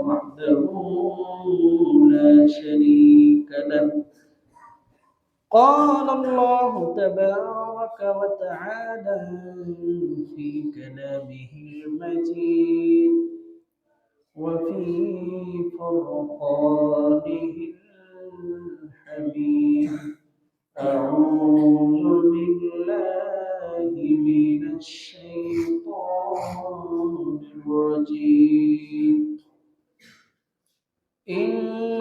وحده لا شريك له. قال الله تبارك وتعالى في كلامه المجيد وفي فرقانه الحميد. أعوذ بالله من الشيطان الرجيم.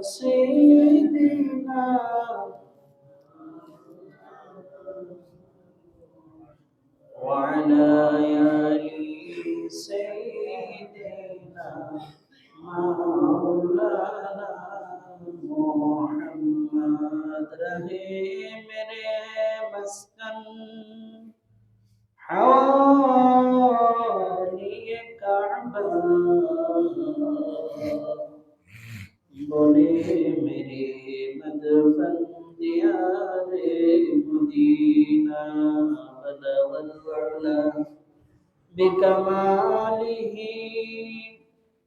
سيدنا وعلى آل سيدنا مولانا محمد رہے میرے مسکن حوالی बोले मेरे मदफन दियारे मदीना बदवल بكماله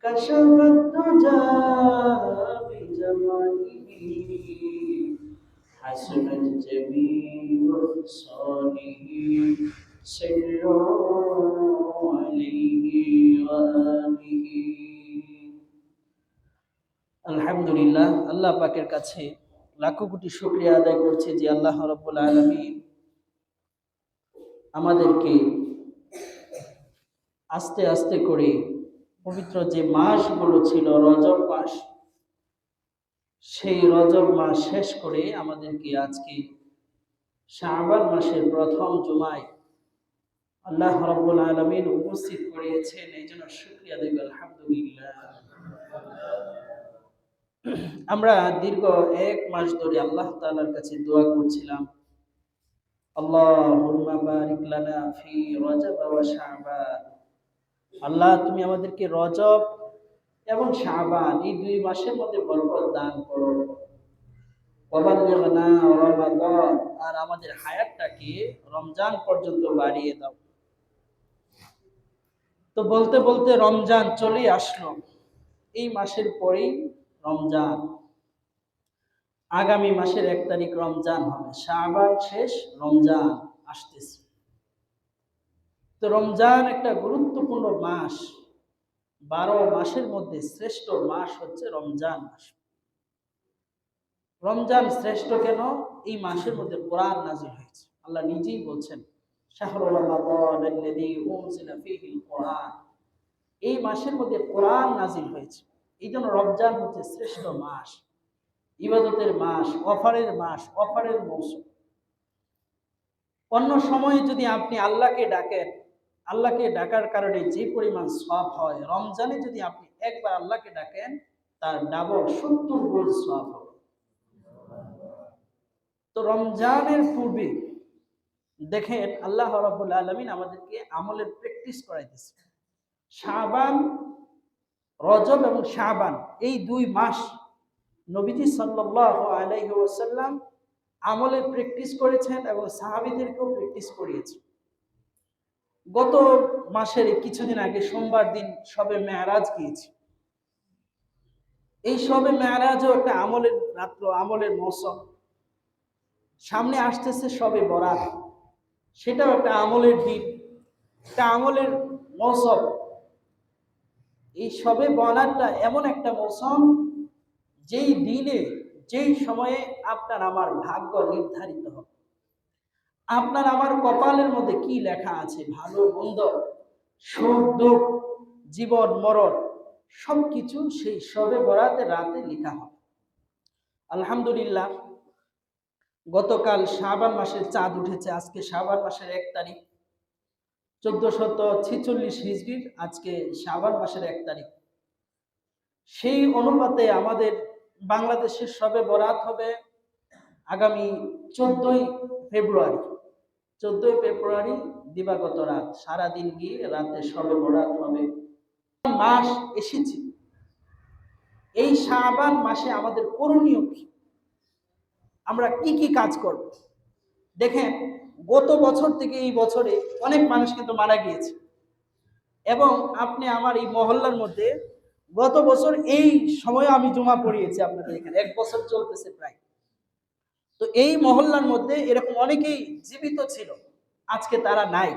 كشف الدجى بجماله حسن الجميع وحسانه سر عليه وآله আলহামদুলিল্লাহ, আল্লাহ পাকের কাছে লাখো কোটি শুক্রিয়া আদায় করছে যে আল্লাহ রব্বুল আলমী আমাদেরকে আস্তে আস্তে করে পবিত্র যে মাসগুলো ছিল, রজব মাস, সেই রজব মাস শেষ করে আমাদেরকে আজকে শাহবান মাসের প্রথম জুমায় আল্লাহ রব্বুল আলমিন উপস্থিত করিয়েছেন। এই জন্য শুক্রিয়া দেব আলহামদুলিল্লাহ। আমরা দীর্ঘ এক মাস ধরে আল্লাহ তাআলার কাছে দোয়া করছিলাম। আল্লাহ, তুমি আমাদেরকে রজব এবং শাবান এই দুই মাসের মধ্যে দান করো। আর আমাদের হায়াতটাকে রমজান পর্যন্ত বাড়িয়ে দাও। তো বলতে বলতে রমজান চলে আসলো। এই মাসের পরেই রমজান। আগামী মাসের এক তারিখ রমজান হবে শাহবান শেষ, রমজান আসতেছে। তো রমজান একটা গুরুত্বপূর্ণ মাস। বারো মাসের মধ্যে শ্রেষ্ঠ মাস হচ্ছে রমজান মাস। রমজান শ্রেষ্ঠ কেন? এই মাসের মধ্যে কোরআন নাজিল হয়েছে। আল্লাহ নিজেই বলছেন এই মাসের মধ্যে কোরআন নাজিল হয়েছে। এই জন্য রমজান হচ্ছে শ্রেষ্ঠ মাস। ইবাদতের মাস, অফারের মাস, অফারের মৌসুম। অন্য সময়ে যদি আপনি আল্লাহকে ডাকেন, আল্লাহকে ডাকার কারণে যে পরিমাণ সব হয়, রমজানে যদি আপনি একবার আল্লাহকে ডাকেন, তার ডাবল সত্তর গুণ সব হবে। তো রমজানের পূর্বে দেখেন, আল্লাহ রবুল আলমিন আমাদেরকে আমলের প্র্যাকটিস করাইতেছে। শাবান রজব এবং শাবান, এই দুই মাস নবীজি সাল্লাহ আলাইহি ওসাল্লাম আমলের প্র্যাকটিস করেছেন এবং সাহাবিদেরকেও প্র্যাকটিস করিয়েছেন। গত মাসের কিছুদিন আগে সোমবার দিন সবে মেয়ারাজ গিয়েছি। এই সবে মেয়ারাজও একটা আমলের রাত্র, আমলের মৌসুম। সামনে আসতেছে সবে বরাত। সেটাও একটা আমলের দিন, একটা আমলের মৌসুম। এই সবে বরাতটা এমন একটা মৌসুম, যেই দিনে, যেই সময়ে আপনার আমার ভাগ্য নির্ধারিত হবে। আপনার আমার কপালের মধ্যে কি লেখা আছে? ভালো, মন্দ, সুখ, দুঃখ, জীবন, মরণ, সবকিছু সেই সবে বরাতে রাতে লেখা হবে। আলহামদুলিল্লাহ, গতকাল শাবান মাসের চাঁদ উঠেছে, আজকে শাবান মাসের এক তারিখ। চোদ্দ শত ছেচল্লিশ হিজড়ির আজকে শাবান মাসের এক তারিখ। সেই অনুপাতে আমাদের বাংলাদেশের সবে বরাত হবে আগামী চোদ্দই ফেব্রুয়ারি। চোদ্দই ফেব্রুয়ারি দিবাগত রাত, সারাদিন গিয়ে রাতে সবে বরাত হবে। মাস এসেছে। এই শাবান মাসে আমাদের করণীয় কি? আমরা কি কি কাজ করব? দেখেন গত বছর থেকে এই বছরে অনেক মানুষ কিন্তু মারা গিয়েছে। এবং আপনি আমার এই মহল্লার মধ্যে গত বছর এই সময় আমি জমা পড়িয়েছি আপনাদের এখানে। এক বছর চলতেছে প্রায়। তো এই মহল্লার মধ্যে এরকম অনেকেই জীবিত ছিল, আজকে তারা নাই।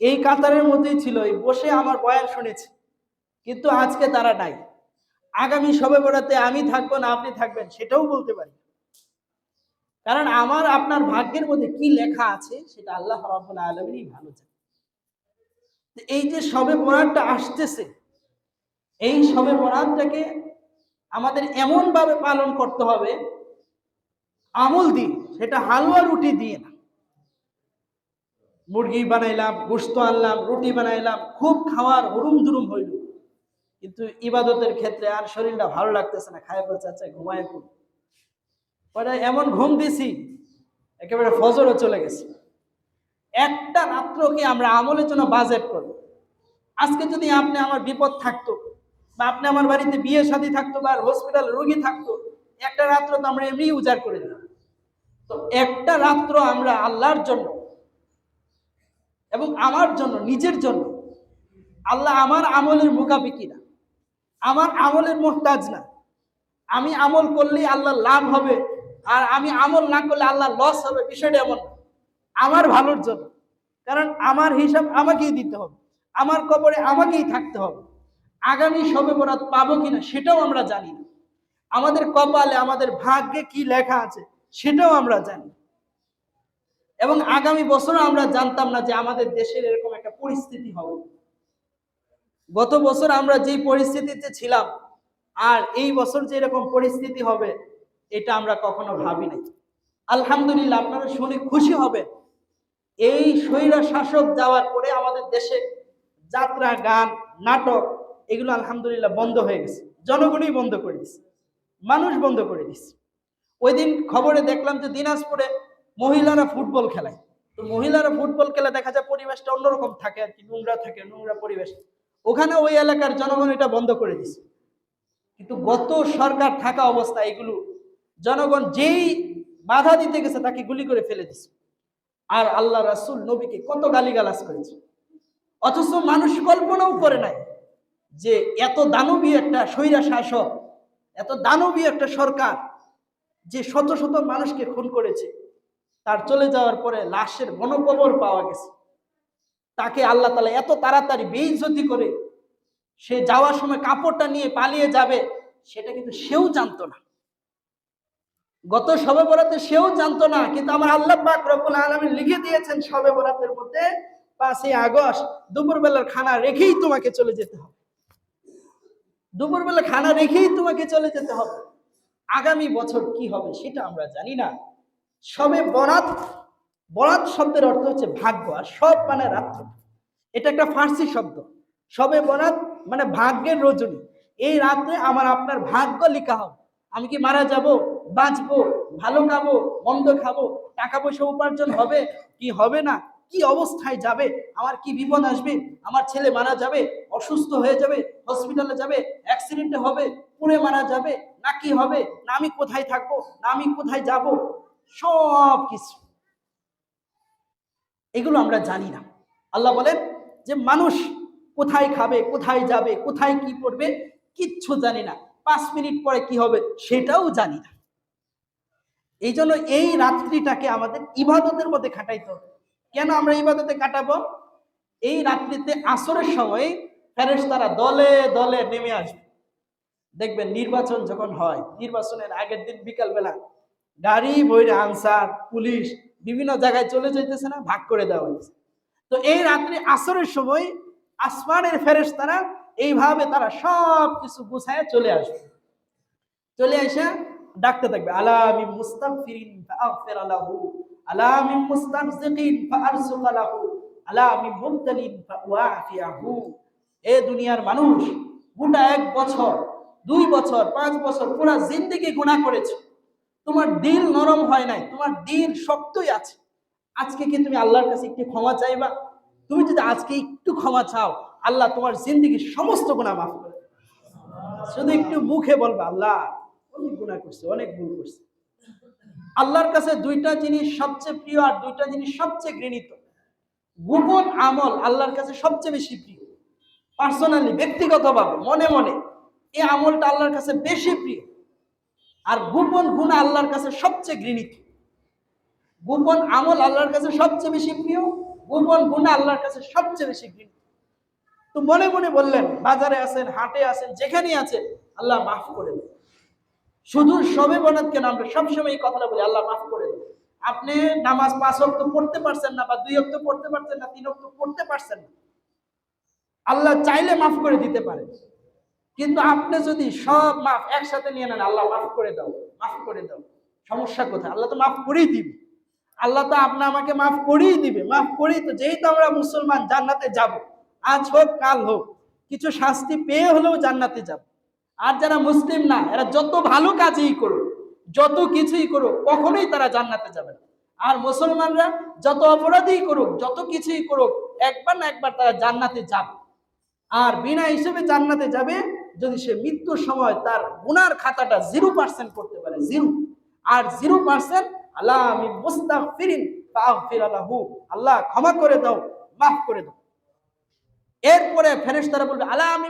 এই কাতারের মধ্যেই ছিল, এই বসে আমার বয়ান শুনেছি, কিন্তু আজকে তারা নাই। আগামী সবে বরাতে আমি থাকব না, আপনি থাকবেন, সেটাও বলতে পারি কারণ আমার, আপনার ভাগ্যের মধ্যে কি লেখা আছে, সেটা আল্লাহ রাব্বুল আলামিনই ভালো জানে এই যে সবে বরাতটা আসতেছে, এই সবে বরাতটাকে আমাদের এমন ভাবে পালন করতে হবে, আমল দিয়ে সেটা হালুয়া রুটি দিয়ে না। মুরগি বানাইলাম, গোস্ত আনলাম, রুটি বানাইলাম, খুব খাওয়ার হুরুম দুরুম হইল। কিন্তু ইবাদতের ক্ষেত্রে আর শরীরটা ভালো লাগতেছে না, খায় বলছে আচ্ছা ঘুমায় খুব পরে এমন ঘুম দিছি, একেবারে ফজরও চলে গেছে। একটা রাত্র কি আমরা আমলের জন্য বাজেট করব। আজকে যদি আপনি আমার বিপদ থাকতো, বা আপনি আমার বাড়িতে বিয়ে শাদী থাকতো, বা হসপিটাল রোগী থাকতো, একটা রাত্র তো আমরা এমনি উজাড় করে দিলাম তো একটা রাত্র আমরা আল্লাহর জন্য এবং আমার জন্য, নিজের জন্য, আল্লাহ আমার আমলের মুখাপিকি না, আমার আমলের মোহতাজ না। আমি আমল করলে আল্লাহ লাভ হবে আর আমি আমল না করলে আল্লাহ লস হবে, বিষয়টা এমন আমার ভালোর জন্য। কারণ আমার হিসাব আমাকেই দিতে হবে। আমার কবরে আমাকেই থাকতে হবে। আগামী সবে বরাত পাবো কিনা সেটাও আমরা জানি না। আমাদের কপালে, আমাদের ভাগ্যে কি লেখা আছে সেটাও আমরা জানি এবং আগামী বছরও আমরা জানতাম না যে আমাদের দেশের এরকম একটা পরিস্থিতি হবে। গত বছর আমরা যেই পরিস্থিতিতে ছিলাম, আর এই বছর যে এরকম পরিস্থিতি হবে এটা আমরা কখনো ভাবি নাই। আলহামদুলিল্লাহ, আপনারা শুনে খুশি হবেন। এই স্বৈরা শাসক যাওয়ার পরে আমাদের দেশে যাত্রা, গান, নাটক, এগুলো আলহামদুলিল্লাহ বন্ধ হয়ে গেছে। জনগণই বন্ধ করে দিছে। মানুষ বন্ধ করে দিছে। ওই দিন খবরে দেখলাম যে দিনাজপুরে মহিলারা ফুটবল খেলায়। তো মহিলারা ফুটবল খেলে দেখা যায় পরিবেশটা অন্যরকম থাকে আর কি, নোংরা থাকে, নোংরা পরিবেশ। ওখানে ওই এলাকার জনগণ এটা বন্ধ করে দিছে। কিন্তু গত সরকার থাকা অবস্থা এগুলো জনগণ যেই বাধা দিতে গেছে তাকে গুলি করে ফেলে দিছে। আর আল্লাহ রাসুল নবীকে কত গালিগালাজ করেছে। অথচ মানুষ কল্পনাও করে নাই যে এত দানবী একটা স্বৈরা শাসক, এত দানবী একটা সরকার যে শত শত মানুষকে খুন করেছে, তার চলে যাওয়ার পরে লাশের গণকবর পাওয়া গেছে। তাকে আল্লাহ তালা এত তাড়াতাড়ি বেইজ্জতি করে সে যাওয়ার সময় কাপড়টা নিয়ে পালিয়ে যাবে, সেটা কিন্তু সেও জানতো না। গত সবে বরাতে সেও জানতো না, কিন্তু আমার আল্লাহ পাক রব্বুল আলামিন লিখে দিয়েছেন সবে বরাতের মধ্যে পাঁচই আগস্ট, দুপুরবেলার খানা রেখেই তোমাকে চলে যেতে হবে। দুপুরবেলা খানা রেখেই তোমাকে চলে যেতে হবে। আগামী বছর কি হবে সেটা আমরা জানি না। সবে বরাত বরাত শব্দের অর্থ হচ্ছে ভাগ্য, আর সব মানে রাত্র। এটা একটা ফার্সি শব্দ। সবে বরাত মানে ভাগ্যের রজনী। এই রাত্রে আমার আপনার ভাগ্য লেখা হবে। আমি কি মারা যাব? বাঁচবো, ভালো খাব, মন্দ খাব, টাকা পয়সা উপার্জন হবে কি হবে না, কি অবস্থায় যাবে, আমার কি বিপদ আসবে, আমার ছেলে মারা যাবে, অসুস্থ হয়ে যাবে হসপিটালে যাবে অ্যাক্সিডেন্টে হবে, পুড়ে মারা যাবে, না কি হবে, না আমি কোথায় থাকব, না আমি কোথায় যাব, সব কিছু। এগুলো আমরা জানি না। আল্লাহ বলেন যে মানুষ কোথায় খাবে, কোথায় যাবে, কোথায় কি করবে কিচ্ছু জানি না। পাঁচ মিনিট পরে কি হবে, সেটাও জানি না। এই জন্য এই রাত্রিটাকে আমাদের ইবাদতের মধ্যে খাটাইতে হবে। কেন আমরা ইবাদতে কাটাবো এই রাত্রিতে আসরের সময় ফেরেস তারা দলে দলে নেমে আসবে। দেখবেন নির্বাচন যখন হয়, নির্বাচনের আগের দিন বিকালবেলা গাড়ি বইরে আনসার, পুলিশ বিভিন্ন জায়গায় চলে যাইতেছে না, ভাগ করে দেওয়া হয়েছে তো এই রাত্রি আসরের সময় আসমানের ফেরেস তারা এইভাবে তারা সব কিছু গুছায় চলে আসবে। চলে এসে ডাকতে থাকবে আলামি মুস্তাগফিরিন ফাগফির লাহু আলামি মুস্তানজিকিন ফারসুক লাহু আলামি মুবতালিন ফাওয়াফিয়াহু। এ দুনিয়ার মানুষ, গোটা এক বছর, দুই বছর, পাঁচ বছর পুরা জিন্দিগি গুণা করেছ। তোমার দিল নরম হয় নাই, তোমার দিল শক্তই আছে। আজকে কি তুমি আল্লাহর কাছে একটু ক্ষমা চাইবা? তুমি যদি আজকে একটু ক্ষমা চাও, আল্লাহ তোমার জিন্দিগির সমস্ত গুণা মাফ করে শুধু একটু মুখে বলবে, আল্লাহ অনেক গুণা করছে, অনেক ভুল করছে। আল্লাহর কাছে দুইটা জিনিস সবচেয়ে প্রিয় আর দুইটা জিনিস সবচেয়ে ঘৃণিত। গোপন আমল আল্লাহর কাছে সবচেয়ে বেশি প্রিয়। পার্সোনালি ব্যক্তিগতভাবে, মনে মনে, এই আমলটা আল্লাহর কাছে বেশি প্রিয়। আর গোপন গুণ আল্লাহর কাছে সবচেয়ে ঘৃণিত। গোপন আমল আল্লাহর কাছে সবচেয়ে বেশি প্রিয়, গোপন গুণ আল্লাহর কাছে সবচেয়ে বেশি ঘৃণিত। তো মনে মনে বললেন, বাজারে আছেন, হাটে আছেন, যেখানেই আছেন, আল্লাহ মাফ করে দেন। শুধু সবে বনাত কেন আমরা সবসময় এই কথাটা বলি, আল্লাহ মাফ করে আপনি নামাজ পাঁচ অক্ত পড়তে পারছেন না বা দুই অক্ত পড়তে পারছেন না, তিন অক্ত পড়তে পারছেন না। আল্লাহ চাইলে মাফ করে দিতে পারে। কিন্তু আপনি যদি সব মাফ একসাথে নিয়ে নেন, আল্লাহ মাফ করে দাও, মাফ করে দাও। সমস্যা কোথায়? আল্লাহ তো মাফ করেই দিবে। আল্লাহ তো আপনি আমাকে মাফ করেই দিবে, মাফ করেই তো যেহেতু আমরা মুসলমান, জান্নাতে যাব। আজ হোক, কাল হোক, কিছু শাস্তি পেয়ে হলেও জান্নাতে যাব। আর যারা মুসলিম না, এরা যত ভালো কাজই করুক, যত কিছুই করুক, কখনোই তারা জান্নাতে যাবে না। আর মুসলমানরা যত অপরাধই করুক, যত কিছুই করুক, একবার না একবার তারা জান্নাতে যাবে। আর বিনা হিসেবে জান্নাতে যাবে যদি সে মৃত্যুর সময় তার গুনার খাতাটা জিরো পার্সেন্ট করতে পারে, জিরো। আর জিরো পার্সেন্ট, আল্লাহ আমি মুস্তাক ফিরিন ফির আল্লাহু আল্লাহ ক্ষমা করে দাও, মাফ করে দাও। এরপরে ফেরেশতারা বলবে, আলা আমি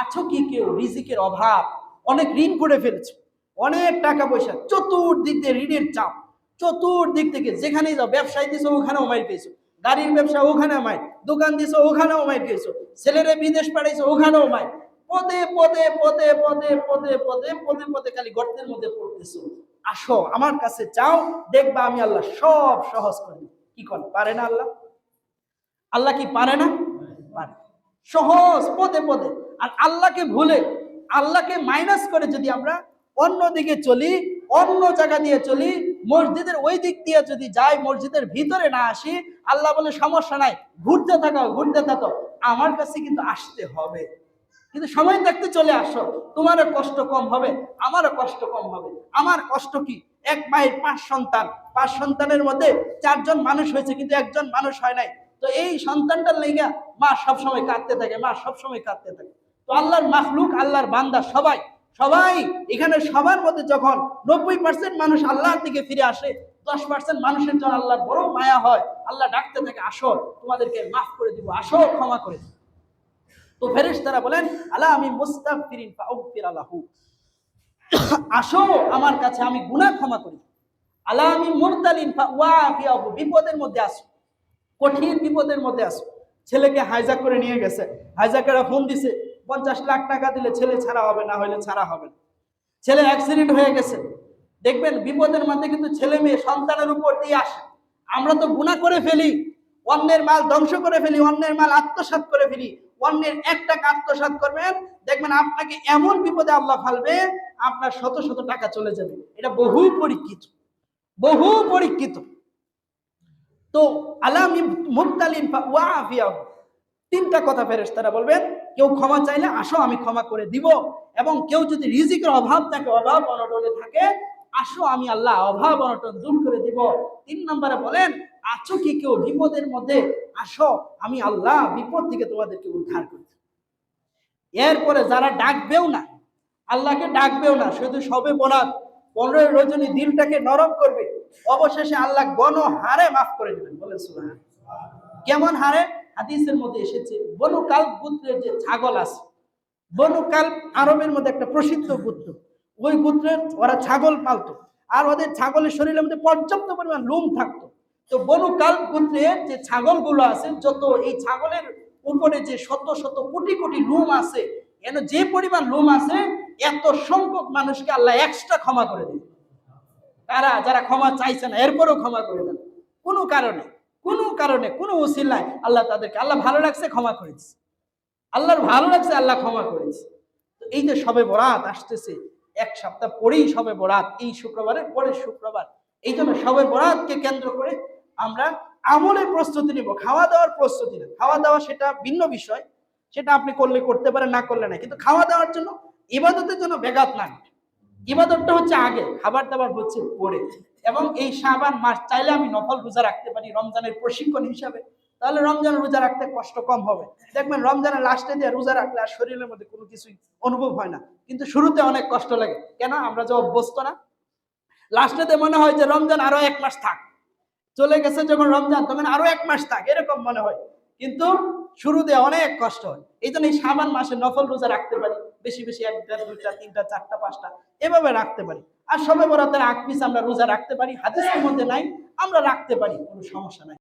আছো কি কেউ? রিজিকের অভাব। অনেক ঋণ করে ফেলেছে। অনেক টাকা পয়সা। চতুর্দিক দিয়ে ঋণের চাপ। চতুর্দিক থেকে যেখানেই যাও, ব্যবসায় দিছো, ওখানেও মাইর পেয়েছ। গাড়ির ব্যবসা ওখানে মাই দোকান দিছো, ওখানেও মাইর পেয়েছ। ছেলেরে বিদেশ পাঠাইছো, ওখানেও মাই পদে পদে পদে পদে পদে পদে পদে পদে খালি গর্তের মধ্যে পড়তেছো। আসো, আমার কাছে চাও দেখবা আমি আল্লাহ সব সহজ করে। কি কর? পারে না আল্লাহ? আল্লাহ কি পারে না? পারে। সহজ, পদে পদে। আর আল্লাহকে ভুলে, আল্লাহকে মাইনাস করে যদি আমরা অন্য দিকে চলি, অন্য জায়গা দিয়ে চলি, মসজিদের ওই দিক দিয়ে যদি যাই, মসজিদের ভিতরে না আসি, আল্লাহ বলে, সমস্যা নাই, ঘুরতে থাকো ঘুরতে থাকো। আমার কাছে কিন্তু আসতে হবে। কিন্তু সময় থাকতে চলে আসো। তোমারও কষ্ট কম হবে, আমারও কষ্ট কম হবে। আমার কষ্ট কি? এক মায়ের পাঁচ সন্তান। পাঁচ সন্তানের মধ্যে চারজন মানুষ হয়েছে, কিন্তু একজন মানুষ হয় নাই। তো এই সন্তানটার লেগা মা সবসময় কাঁদতে থাকে, মা সবসময় কাঁদতে থাকে। তো আল্লাহর মাখলুক, আল্লাহর বান্দা সবাই সবাই এখানে সবার মধ্যে যখন নব্বই পার্সেন্ট মানুষ আল্লাহর দিকে ফিরে আসে, দশ পার্সেন্ট মানুষের জন্য আল্লাহর বড় মায়া হয়, আল্লাহ ডাকতে থাকে, আসো, তোমাদেরকে মাফ করে দিব, আসো, ক্ষমা করে দিব। তো ফেরেশ তারা বলেন আল্লাহ আমি মুস্তাগফিরিন ফাউগফির আলাহু আসো, আমার কাছে আমি গুনাহ ক্ষমা করি। আল্লাহ আমি মুরতালিন বিপদের মধ্যে আসো কঠিন বিপদের মধ্যে আসো ছেলেকে হাইজাক করে নিয়ে গেছে। হাইজাকেরা ফোন দিছে, পঞ্চাশ লাখ টাকা দিলে ছেলে ছাড়া হবে না হলে ছাড়া হবে না। ছেলে অ্যাক্সিডেন্ট হয়ে গেছে। দেখবেন, বিপদের মধ্যে কিন্তু ছেলে মেয়ে সন্তানের উপর দিয়ে আসে। আমরা তো গুণা করে ফেলি, অন্যের মাল ধ্বংস করে ফেলি, অন্যের মাল আত্মসাৎ করে ফেলি। অন্যের এক টাকা আত্মসাৎ করবেন, দেখবেন আপনাকে এমন বিপদে আল্লাহ ফালবে, আপনার শত শত টাকা চলে যাবে। এটা বহু পরীক্ষিত বহু পরীক্ষিত। তো আলামি মুক্তালিন তিনটা কথা ফেরেশতারা বলবেন, কেউ ক্ষমা চাইলে আসো, আমি ক্ষমা করে দিব। এবং কেউ যদি রিজিকের অভাব থাকে, অভাব অনটনে থাকে, আসো, আমি আল্লাহ অভাব অনটন দূর করে দিব। তিন নম্বরে বলেন, আছো কি কেউ বিপদের মধ্যে? আসো, আমি আল্লাহ বিপদ থেকে তোমাদেরকে উদ্ধার করি। এরপরে যারা ডাকবেও না, আল্লাহকে ডাকবেও না, শুধু সবে বরাত। পনেরোই রজনী দিনটাকে নরম করবে, অবশেষে আল্লাহ গণ হারে মাফ করে দেবেন। সুবহান কেমন হারে? হাদিসের মধ্যে এসেছে, বনু কাল গোত্রের যে ছাগল আছে, বনু কাল আরবের মধ্যে একটা প্রসিদ্ধ গোত্র। ওই গোত্রের ওরা ছাগল পালতো, আর ওদের ছাগলের শরীরের মধ্যে পর্যাপ্ত পরিমাণ লোম থাকতো। তো বনু কাল গোত্রের যে ছাগলগুলো আছে, যত এই ছাগলের উপরে যে শত শত কোটি কোটি লোম আছে, এন যে পরিমাণ লোম আছে এত সংখ্যক মানুষকে আল্লাহ এক্সট্রা ক্ষমা করে দেবে তারা, যারা ক্ষমা চাইছে না, এরপরও ক্ষমা করে দেন। কোনো কারণে কোনো কারণে, কোনো উসিলায় আল্লাহ তাদেরকে, আল্লাহ ভালো লাগছে, ক্ষমা করেছে। আল্লাহর ভালো লাগছে, আল্লাহ ক্ষমা করেছে। এই যে সবে বরাত আসতেছে, এক সপ্তাহ পরেই সবে বরাত, এই শুক্রবারের পরের শুক্রবার, এই জন্য সবে বরাতকে কেন্দ্র করে আমরা আমলের প্রস্তুতি নিব খাওয়া দাওয়ার প্রস্তুতি না খাওয়া দাওয়া সেটা ভিন্ন বিষয়, সেটা আপনি করলে করতে পারেন, না করলে না। কিন্তু খাওয়া দাওয়ার জন্য ইবাদতের জন্য বেগাত না। ইবাদতটা হচ্ছে আগে খাবার দাবার হচ্ছে পরে। এবং এই শাবান মাস চাইলে আমি নফল রোজা রাখতে পারি রমজানের প্রশিক্ষণ হিসাবে। তাহলে রমজান রোজা রাখতে কষ্ট কম হবে। দেখবেন রমজানের লাস্টে দিয়ে রোজা রাখলে আর শরীরের মধ্যে কোনো কিছুই অনুভব হয় না। কিন্তু শুরুতে অনেক কষ্ট লাগে। কেন? আমরা যে অভ্যস্ত না। লাস্টেতে মনে হয় যে রমজান আরও এক মাস থাক। চলে গেছে যখন রমজান, তখন আরও এক মাস থাক। এরকম মনে হয়। কিন্তু শুরুতে অনেক কষ্ট হয়। এই জন্য এই সাবান মাসে নফল রোজা রাখতে পারি। বেশি বেশি একটা, দুইটা, তিনটা, চারটা, পাঁচটা, এভাবে রাখতে পারি। আর সবে বরাতের আগ পিস আমরা রোজা রাখতে পারি হাতের মধ্যে নাই, আমরা রাখতে পারি, কোনো সমস্যা নাই।